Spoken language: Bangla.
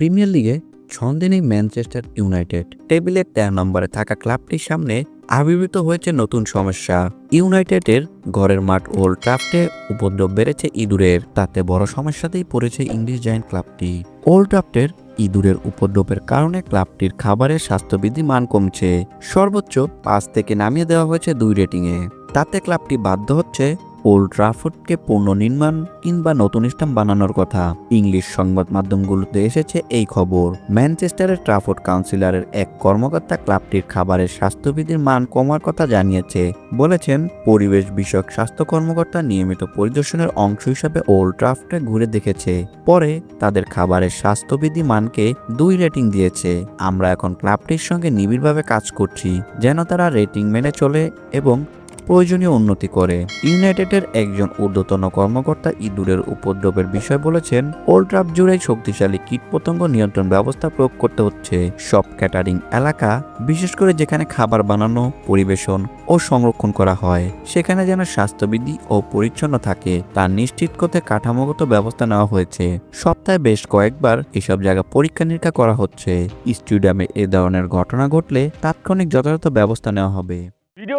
প্রিমিয়ার লিগে ছন্দে নেই ম্যানচেস্টার ইউনাইটেড। টেবিলের তেরো নম্বরে থাকা ক্লাবটির সামনে আবির্ভূত হয়েছে নতুন সমস্যা। ইউনাইটেডের ঘরের মাঠ ওল্ড ট্রাফটে উপদ্রব বেড়েছে ইঁদুরের। তাতে বড় সমস্যাতেই পড়েছে ইংলিশ জায়ান্ট ক্লাবটি। ওল্ড ট্রাফটের ইঁদুরের উপদ্রবের কারণে ক্লাবটির খাবারের স্বাস্থ্যবিধি মান কমছে। সর্বোচ্চ পাঁচ থেকে নামিয়ে দেওয়া হয়েছে দুই রেটিংয়ে। তাতে ক্লাবটি বাধ্য হচ্ছে ওল্ড ট্রাফোর্ডকে পুনর্নির্মাণ কিংবা নতুন স্টাম্প বানানোর কথা। ইংলিশ সংবাদ মাধ্যমগুলোতে এসেছে এই খবর। ম্যানচেস্টারের ট্রাফোর্ড কাউন্সিলরের এক কর্মকর্তা ক্লাবটির খাবারের স্বাস্থ্যবিধির মান কমার কথা জানিয়েছে। বলেছেন, পরিবেশ বিষয়ক স্বাস্থ্য কর্মকর্তা নিয়মিত পরিদর্শনের অংশ হিসাবে ওল্ড ট্রাফটে ঘুরে দেখেছে। পরে তাদের খাবারের স্বাস্থ্যবিধি মানকে দুই রেটিং দিয়েছে। আমরা এখন ক্লাবটির সঙ্গে নিবিড়ভাবে কাজ করছি, যেন তারা রেটিং মেনে চলে এবং প্রয়োজনীয় উন্নতি করে। ইউনাইটেডের একজন ঊর্ধ্বতন কর্মকর্তা ইঁদুরের উপদ্রবের বিষয় বলেছেন, ওল্ড ট্রাফ জুড়ে শক্তিশালী কীটপতঙ্গ নিয়ন্ত্রণ ব্যবস্থা প্রয়োগ করতে হচ্ছে। সব ক্যাটারিং এলাকা, বিশেষ করে যেখানে খাবার বানানো, পরিবেশন ও সংরক্ষণ করা হয়, সেখানে যেন স্বাস্থ্যবিধি ও পরিচ্ছন্ন থাকে, তা নিশ্চিত করতে কাঠামোগত ব্যবস্থা নেওয়া হয়েছে। সপ্তাহে বেশ কয়েকবার এসব জায়গা পরীক্ষা নিরীক্ষা করা হচ্ছে। স্টেডিয়ামে এ ধরনের ঘটনা ঘটলে তাৎক্ষণিক যথাযথ ব্যবস্থা নেওয়া হবে।